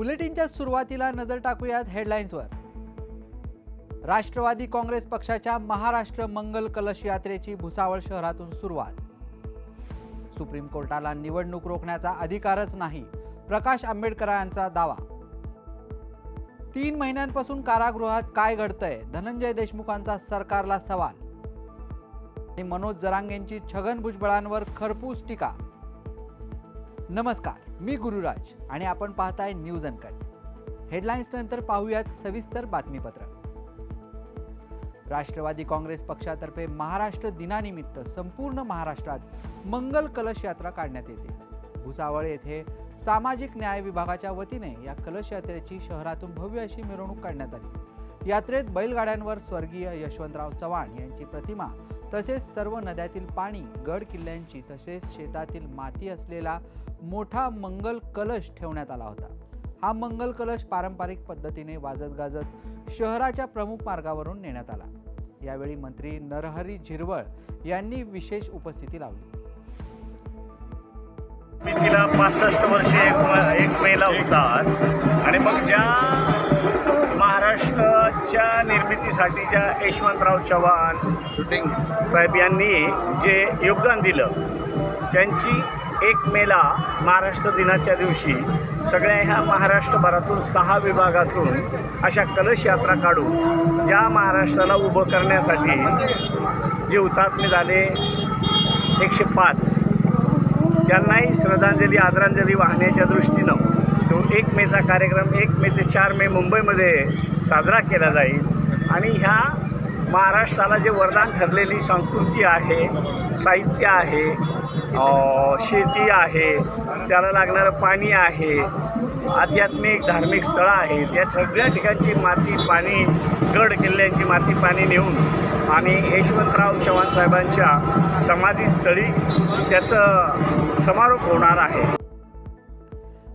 बुलेटिनच्या सुरुवातीला नजर टाकूयात हेडलाईन्सवर राष्ट्रवादी काँग्रेस पक्षाच्या महाराष्ट्र मंगल कलश यात्रेची भुसावळ शहरातून सुरुवात. सुप्रीम कोर्टाला निवडणूक रोखण्याचा अधिकारच नाही प्रकाश आंबेडकरांचा दावा. तीन महिन्यांपासून कारागृहात काय घडतंय धनंजय देशमुखांचा सरकारला सवाल. आणि मनोज जरांगेंची छगन भुजबळांवर खरपूस टीका. नमस्कार मी गुरुराज आणि आपण पाहताय न्यूज अनकट. हेडलाईन्स नंतर पाहूयात सविस्तर बातमीपत्र. राष्ट्रवादी काँग्रेस पक्षातर्फे महाराष्ट्र दिनानिमित्त संपूर्ण महाराष्ट्रात मंगल कलश यात्रा काढण्यात येते. भुसावळ येथे सामाजिक न्याय विभागाच्या वतीने या कलश यात्रेची शहरातून भव्य अशी मिरवणूक काढण्यात आली. यात्रेत बैलगाड्यांवर स्वर्गीय यशवंतराव चव्हाण यांची प्रतिमा तसेच सर्व नद्यातील पाणी गड किल्ल्यांची तसेच शेतातील माती असलेला मोठा मंगल कलश ठेवण्यात आला होता. हा मंगल कलश पारंपरिक पद्धतीने वाजत गाजत शहराच्या प्रमुख मार्गावरून नेण्यात आला. यावेळी मंत्री नरहरी झिरवळ यांनी विशेष उपस्थिती लावली. मी तिला पासष्ट वर्षे एक मेला होतात आणि मग ज्या महाराष्ट्राच्या निर्मितीसाठीच्या यशवंतराव चव्हाण साहेब यांनी जे योगदान दिलं त्यांची एक मेला महाराष्ट्र दिनाच्या दिवशी सगळ्या ह्या महाराष्ट्रभरातून सहा विभागातून अशा कलश यात्रा काढून ज्या महाराष्ट्राला उभं करण्यासाठी जे हुतात्मे झाले एकशे पाच त्यांनाही श्रद्धांजली आदरांजली वाहण्याच्या दृष्टीनं तो एक मेचा कार्यक्रम एक मे ते चार मे मुंबईमध्ये साजरा केला जाईल. आणि ह्या महाराष्ट्राला जे वरदान ठरलेली संस्कृती आहे साहित्य आहे शेती आहे त्याला लागणारं पाणी आहे आध्यात्मिक धार्मिक स्थळं आहेत या सगळ्या ठिकाणची माती पाणी गड किल्ल्यांची माती पाणी नेऊन आणि यशवंतराव चव्हाण साहेबांच्या समाधीस्थळी त्याचं समारोप होणार आहे.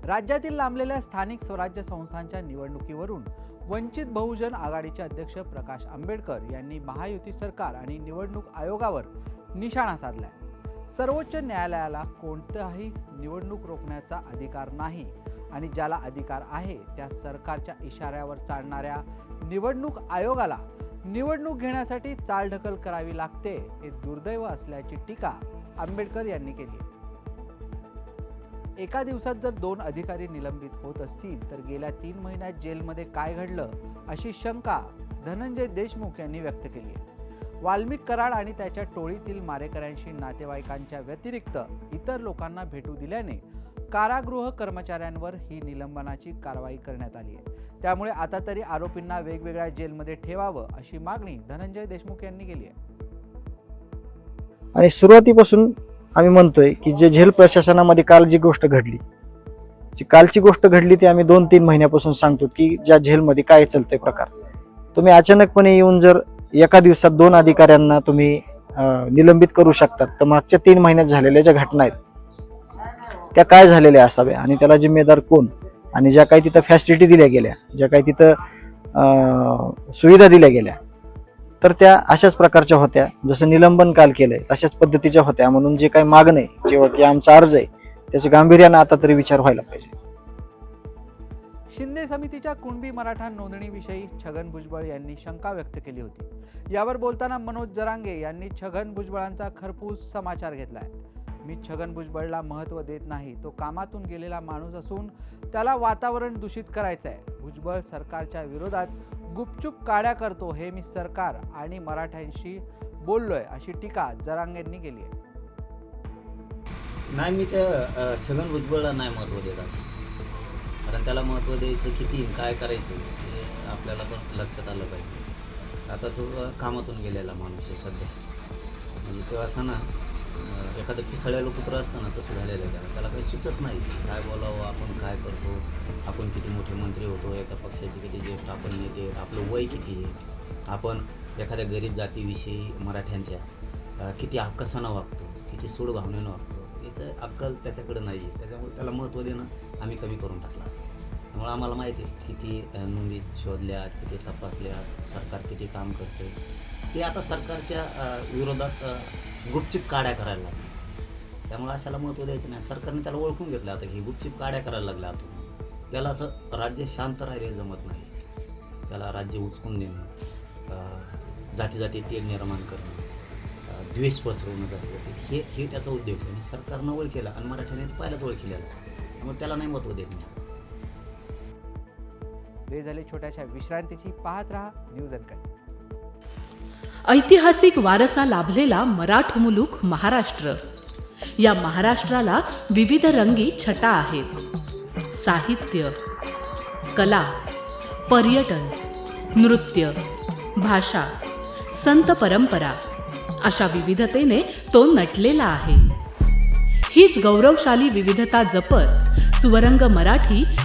राज्यातील लांबलेल्या स्थानिक स्वराज्य संस्थांच्या निवडणुकीवरून वंचित बहुजन आघाडीचे अध्यक्ष प्रकाश आंबेडकर यांनी महायुती सरकार आणि निवडणूक आयोगावर निशाणा साधलाय सर्वोच्च न्यायालयाला कोणताही निवडणूक रोखण्याचा अधिकार नाही आणि ज्याला अधिकार आहे त्या सरकारच्या इशाऱ्यावर चालणाऱ्या निवडणूक आयोगाला निवडणूक घेण्यासाठी चालढकल करावी लागते हे दुर्दैव असल्याची टीका आंबेडकर यांनी केली आहे. एका दिवसात जर दोन अधिकारी निलंबित होत असतील तर गेल्या तीन महिन्यात जेलमध्ये काय घडलं अशी शंका धनंजय देशमुख यांनी व्यक्त केली आहे. वाल्मिक कराड आणि त्याच्या टोळीतील मारेकऱ्यांशी नातेवाईकांच्या व्यतिरिक्त इतर लोकांना भेटू दिल्याने कारागृह कर्मचाऱ्यांवर ही निलंबनाची कारवाई करण्यात आली आहे. त्यामुळे आता तरी आरोपींना वेगवेगळ्या जेलमध्ये ठेवावं अशी मागणी धनंजय देशमुख यांनी केली आहे. आणि सुरुवातीपासून आम्ही म्हणतोय की जे झेल प्रशासनामध्ये काल जी गोष्ट घडली जी कालची गोष्ट घडली ती आम्ही दोन तीन महिन्यापासून सांगतो की ज्या झेलमध्ये काय चालतंय प्रकार. तुम्ही अचानकपणे येऊन जर एका दिवसात दोन अधिकाऱ्यांना तुम्ही निलंबित करू शकतात तर मागच्या तीन महिन्यात झालेल्या ज्या घटना आहेत त्या काय झालेल्या असाव्या आणि त्याला जिम्मेदार कोण? आणि ज्या काही तिथं फॅसिलिटी दिल्या गेल्या ज्या काही तिथं सुविधा दिल्या गेल्या तर त्या अशाच प्रकारच्या होत्या. जसं निलंबन काल केलंय तशाच पद्धतीच्या होत्या. म्हणून जे काही मागणं आहे जेव्हा की आमचा अर्ज आहे त्याच्या गांभीर्यानं आता तरी विचार व्हायला पाहिजे. शिंदे समितीच्या कुणबी मराठा नोंदणीविषयी छगन भुजबळ यांनी शंका व्यक्त केली होती. यावर बोलताना मनोज जरांगे यांनी छगन भुजबळांचा खरपूस समाचार घेतलाय. मी छगन भुजबळला महत्त्व देत नाही तो कामातून गेलेला माणूस असून त्याला वातावरण दूषित करायचं आहे भुजबळ सरकारच्या विरोधात गुपचूप काड्या करतो हे मी सरकार आणि मराठ्यांशी बोललोय अशी टीका जरांगेंनी केली आहे. नाही मी त्या छगन भुजबळला नाही महत्त्व देतात कारण त्याला महत्त्व द्यायचं किती काय करायचं हे आपल्याला पण लक्षात आलं पाहिजे. आता तो कामातून गेलेला माणूस आहे सध्या. म्हणजे तो असं ना एखादं पिसळलेलं कुत्रं असतं ना तसं झालेलं आहे त्याला. त्याला काही सुचत नाही. काय बोलावं आपण काय करतो आपण किती मोठे मंत्री होतो एका पक्षाचे किती ज्येष्ठ आपण नेते आपलं वय किती आहे. आपण एखाद्या गरीब जातीविषयी मराठ्यांच्या किती आकसानं वागतो किती सूड भावनेनं वागतो याचं अक्कल त्याच्याकडे नाही आहे त्याच्यामुळे त्याला महत्त्व देणं आम्ही कमी करून टाकला त्यामुळे आम्हाला माहिती आहे किती नोंदी शोधल्यात किती तपासल्यात सरकार किती काम करते ते आता सरकारच्या विरोधात अ, गुपचूप काड्या करायला लागले. त्यामुळे अशाला महत्त्व द्यायचं नाही. सरकारने त्याला ओळखून घेतलं आता की गुपचूप काड्या करायला लागल्या आता. त्याला असं राज्य शांत राहिलेलं जमत नाही. त्याला राज्य उचकून देणं जाती जाती तेल निर्माण करणं द्वेष पसरवणं जाती जाती हे हे त्याचा उद्योग आहे. सरकारनं ओळखेला आणि मराठ्याने तर पहिलाच ओळख त्यामुळे त्याला नाही महत्त्व देत नाही. वेळ झाली छोट्याशा विश्रांतीची. पाहत राहा न्यूज अनकट ऐतिहासिक वारसा लाभलेला मराठ मुलूक महाराष्ट्र. या महाराष्ट्राला विविध रंगी छटा आहेत. साहित्य कला पर्यटन नृत्य भाषा संत परंपरा अशा विविधतेने तो नटलेला आहे. हीच गौरवशाली विविधता जपत सुवरंग मराठी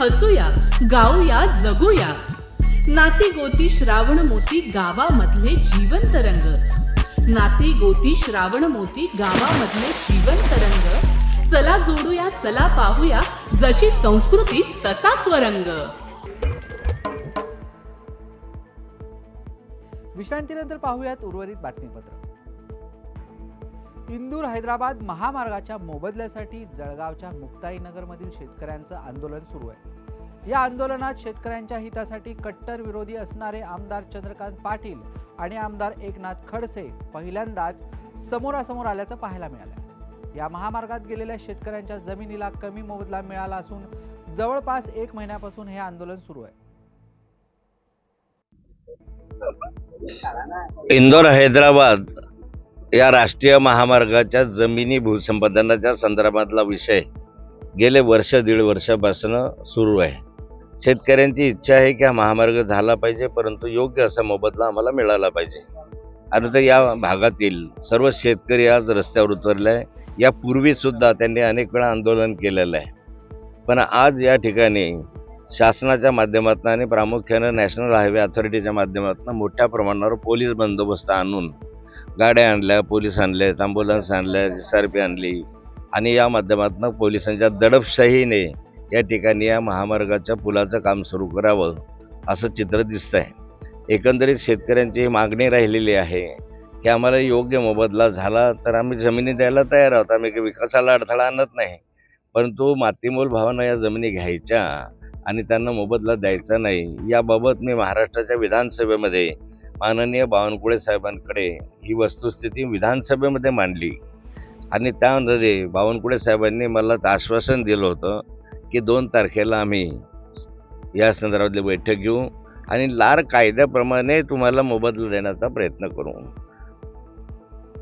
हसूया गाऊया जगूया. नाती गोती श्रावण मोती गावामधले जीवन तरंग नाती गोती श्रावण मोती गावामधले जीवन तरंग चला जोडूया चला पाहूया जशी संस्कृती तसा स्वरंग. विश्रांतीनंतर पाहूयात उर्वरित बातमीपत्र. इंदूर हैदराबाद महामार्गाच्या मोबदल्यासाठी जळगावच्या मुक्ताईनगरमधील शेतकऱ्यांचं आंदोलन सुरू आहे. या आंदोलनात शेतकऱ्यांच्या हितासाठी कट्टर विरोधी असणारे आमदार चंद्रकांत पाटील आणि आमदार एकनाथ खडसे पहिल्यांदाच समोरासमोर आल्याचं पाहायला मिळालं या महामार्गात गेलेल्या शेतकऱ्यांच्या जमिनीला कमी मोबदला मिळाला असून जवळपास एक महिन्यापासून हे आंदोलन सुरू आहे. इंदोर हैदराबाद या राष्ट्रीय महामार्गाच्या जमिनी भूसंपादनाच्या संदर्भातला विषय गेले वर्ष दीड वर्षापासून सुरू आहे. शेतकऱ्यांची इच्छा आहे की हा महामार्ग झाला पाहिजे परंतु योग्य असा मोबदला आम्हाला मिळाला पाहिजे. आणि तर या भागातील सर्व शेतकरी आज रस्त्यावर उतरले आहे यापूर्वी सुद्धा त्यांनी अनेक वेळा आंदोलन केलेलं आहे. पण आज या ठिकाणी शासनाच्या माध्यमातून आणि प्रामुख्यानं नॅशनल हायवे अथॉरिटीच्या माध्यमातून मोठ्या प्रमाणावर पोलीस बंदोबस्त आणून गाड्या आणल्या पोलीस आणले ॲम्ब्युलन्स आणल्या एस आर पी आणली. आणि या माध्यमातून पोलिसांच्या दडपशाहीने या ठिकाणी या महामार्गाच्या पुलाचं काम सुरू करावं असं चित्र दिसतं आहे एकंदरीत शेतकऱ्यांची मागणी राहिलेली आहे की आम्हाला योग्य मोबदला झाला तर आम्ही जमिनी द्यायला तयार आहोत. आम्ही विकासाला अडथळा आणत नाही. परंतु मातीमोल भावानं या जमिनी घ्यायच्या आणि त्यांना मोबदला द्यायचा नाही याबाबत मी महाराष्ट्राच्या विधानसभेमध्ये माननीय बावनकुळे साहेबांकडे ही वस्तुस्थिती विधानसभेमध्ये मांडली. आणि त्यामध्ये बावनकुळे साहेबांनी मला आश्वासन दिलं होतं की दोन तारखेला आम्ही या संदर्भातली बैठक घेऊ आणि लार कायद्याप्रमाणे तुम्हाला मोबदला देण्याचा प्रयत्न करू.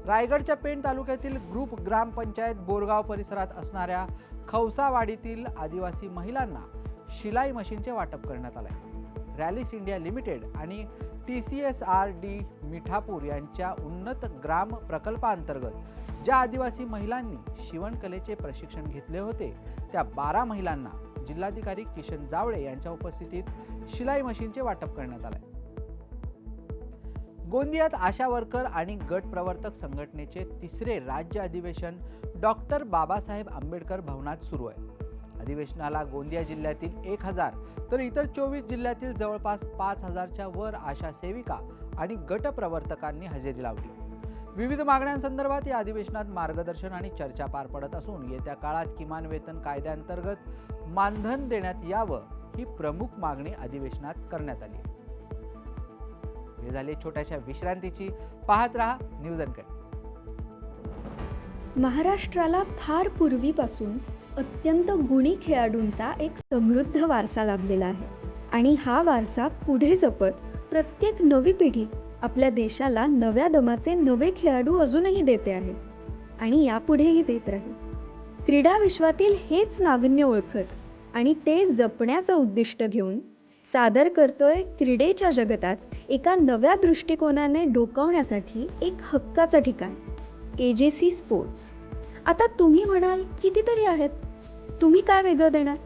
रायगडच्या पेण तालुक्यातील ग्रुप ग्रामपंचायत बोरगाव परिसरात असणाऱ्या खवसावाडीतील आदिवासी महिलांना शिलाई मशीनचे वाटप करण्यात आले. रॅलिस इंडिया लिमिटेड आणि T C S R D Mithapur यांच्या उन्नत ग्राम प्रकल्पांतर्गत ज्या आदिवासी महिलांनी शिवणकलेचे प्रशिक्षण घेतले होते त्या बारा महिलांना जिल्हाधिकारी किशन जावळे यांच्या उपस्थितीत शिलाई मशीनचे वाटप करण्यात आले. गोंदियात आशा वर्कर आणि गट प्रवर्तक संघटनेचे तिसरे राज्य अधिवेशन डॉक्टर बाबासाहेब आंबेडकर भवनात सुरू आहे. अधिवेशनाला गोंदिया जिल्ह्यातील एक हजार तर इतर चोवीस जिल्ह्यातील जवळपास पाच हजारच्या वर आशा सेविका आणि गटप्रवर्तकांनी हजेरी लावली. विविध मागण्यांसंदर्भात या अधिवेशनात मार्गदर्शन आणि चर्चा पार पडत असून येत्या काळात किमान वेतन कायद्याअंतर्गत मानधन देण्यात यावं ही प्रमुख मागणी अधिवेशनात करण्यात आली. हे झाले छोट्याशा विश्रांतीची. पाहत रहा न्यूज अनकट महाराष्ट्राला फार पूर्वीपासून अत्यंत गुणी खेळाडूंचा एक समृद्ध वारसा लाभलेला आहे. आणि हा वारसा पुढे जपत प्रत्येक नवी पिढी आपल्या देशाला नव्या दमाचे नवे खेळाडू अजूनही देते आहे. आणि यापुढेही देत राहील. क्रीडा विश्वातील हेच नाविन्य ओळखत आणि ते जपण्याचं उद्दिष्ट घेऊन सादर करतोय क्रीडेच्या जगतात एका नव्या दृष्टिकोनाने डोकावण्यासाठी एक हक्काचं ठिकाण के जे सी स्पोर्ट्स. आता तुम्ही म्हणाल कितीतरी आहेत. तुम्ही काय वेगळं देणार?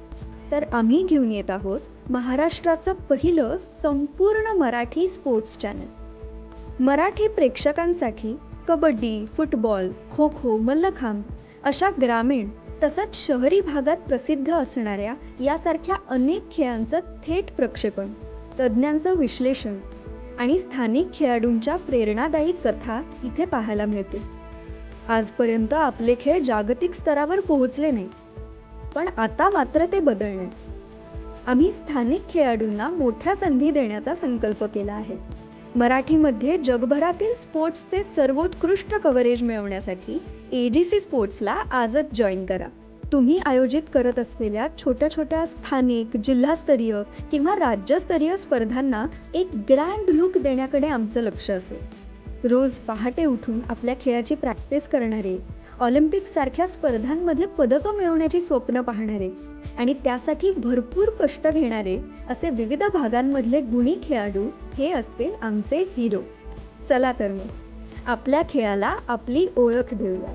तर आम्ही घेऊन येत आहोत महाराष्ट्राचं पहिलं संपूर्ण मराठी स्पोर्ट्स चॅनल मराठी प्रेक्षकांसाठी कबड्डी फुटबॉल खो खो मल्लखांब अशा ग्रामीण तसंच शहरी भागात प्रसिद्ध असणाऱ्या यासारख्या अनेक खेळांचं थेट प्रक्षेपण तज्ज्ञांचं विश्लेषण आणि स्थानिक खेळाडूंच्या प्रेरणादायी कथा इथे पाहायला मिळतील. आजपर्यंत आपले खेळ जागतिक स्तरावर पोहोचले नाही. पण आता मात्र ते बदलणे आम्ही स्थानिक खेळाडूंना मोठ्या संधी देण्याचा संकल्प केला आहे. मराठीमध्ये जगभरातील स्पोर्ट्सचे सर्वोत्कृष्ट कव्हरेज मिळवण्यासाठी ए जी सी स्पोर्ट्सला आजच जॉईन करा. तुम्ही आयोजित करत असलेल्या छोट्या छोट्या स्थानिक जिल्हास्तरीय किंवा राज्यस्तरीय स्पर्धांना एक ग्रँड लुक देण्याकडे आमचं लक्ष असेल. रोज पहाटे उठून आपल्या खेळाची प्रॅक्टिस करणारे ऑलिम्पिकसारख्या स्पर्धांमध्ये पदकं मिळवण्याची स्वप्न पाहणारे आणि त्यासाठी भरपूर कष्ट घेणारे असे विविध भागांमधले गुणी खेळाडू हे असतील आमचे हिरो चला तर मग आपल्या खेळाला आपली ओळख देऊया.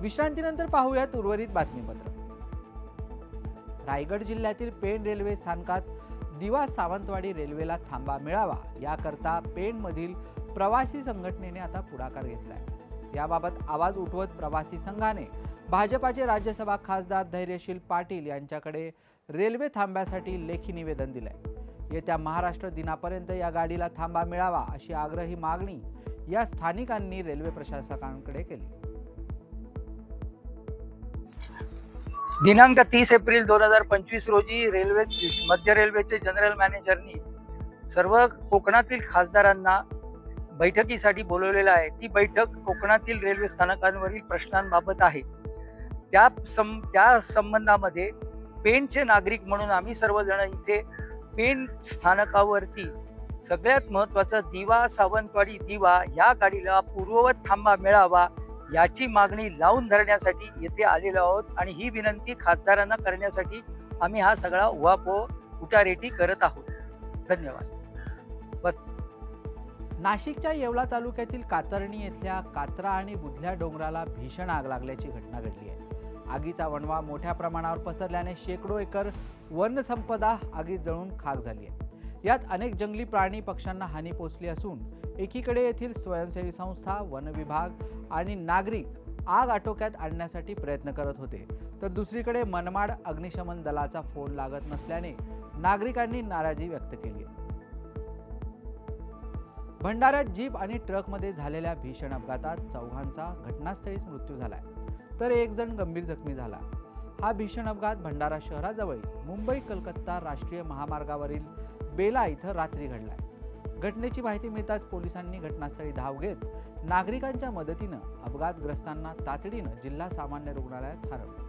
विश्रांतीनंतर पाहूयात उर्वरित बातमीपत्र. रायगड जिल्ह्यातील पेण रेल्वे स्थानकात दिवा सावंतवाडी रेल्वेला थांबा मिळावा याकरता पेणमधील प्रवासी संघटनेने आता पुढाकार घेतलाय. याबाबत आवाज उठवत प्रवासी संघाने भाजपाचे राज्यसभा खासदार धैर्यशील पाटील यांच्याकडे रेल्वे थांब्यासाठी लेखी निवेदन दिलंय. येत्या महाराष्ट्र दिनापर्यंत या गाडीला थांबा मिळावा अशी आग्रही मागणी या स्थानिकांनी रेल्वे प्रशासकांकडे केली. दिनांक तीस एप्रिल दोन हजार पंचवीस रोजी रेल्वे मध्य रेल्वेचे जनरल मॅनेजरनी सर्व कोकणातील खासदारांना बैठकीसाठी बोलवलेलं आहे. ती बैठक कोकणातील रेल्वे स्थानकांवरील प्रश्नांबाबत आहे. त्या सं त्या संबंधामध्ये पेणचे नागरिक म्हणून आम्ही सर्वजण इथे पेण स्थानकावरती सगळ्यात महत्त्वाचं दिवा सावंतवाडी दिवा या गाडीला पूर्ववत थांबा मिळावा. याची मागणी लावून धरण्यासाठी येथे आलेलो आहोत आणि ही विनंती खासदारांना करण्यासाठी आम्ही हा सगळा उहापोह उटारेटी करत आहोत. धन्यवाद. बस. नाशिकच्या येवला तालुक्यातील कातरणी येथल्या कात्रा आणि बुधल्या डोंगराला भीषण आग लागल्याची घटना घडली आहे. आगीचा वणवा मोठ्या प्रमाणावर पसरल्याने शेकडो एकर वनसंपदा आगीत जळून खाक झाली आहे. यात अनेक जंगली प्राणी पक्ष्यांना हानी पोचली असून एकीकडे येथील स्वयंसेवी संस्था वन विभाग आणि नागरिक आग आटोक्यात आणण्यासाठी प्रयत्न करत होते. तर दुसरीकडे मनमाड अग्निशमन दलाचा फोन लागत नसल्याने नागरिकांनी नाराजी व्यक्त केली. भंडाऱ्यात जीप आणि ट्रकमध्ये झालेल्या भीषण अपघातात चौघांचा घटनास्थळीच मृत्यू झालाय. तर एक जण गंभीर जखमी झाला. हा भीषण अपघात भंडारा शहराजवळ मुंबई कलकत्ता राष्ट्रीय महामार्गावरील बेला इथं रात्री घडलाय. घटनेची माहिती मिळताच पोलिसांनी घटनास्थळी धाव घेत नागरिकांच्या मदतीनं अपघातग्रस्तांना तातडीनं जिल्हा सामान्य रुग्णालयात हरवलं.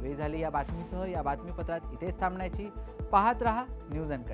वेळ झाली या बातमीसह या बातमीपत्रात इथेच थांबण्याची. पाहत रहा न्यूज अँड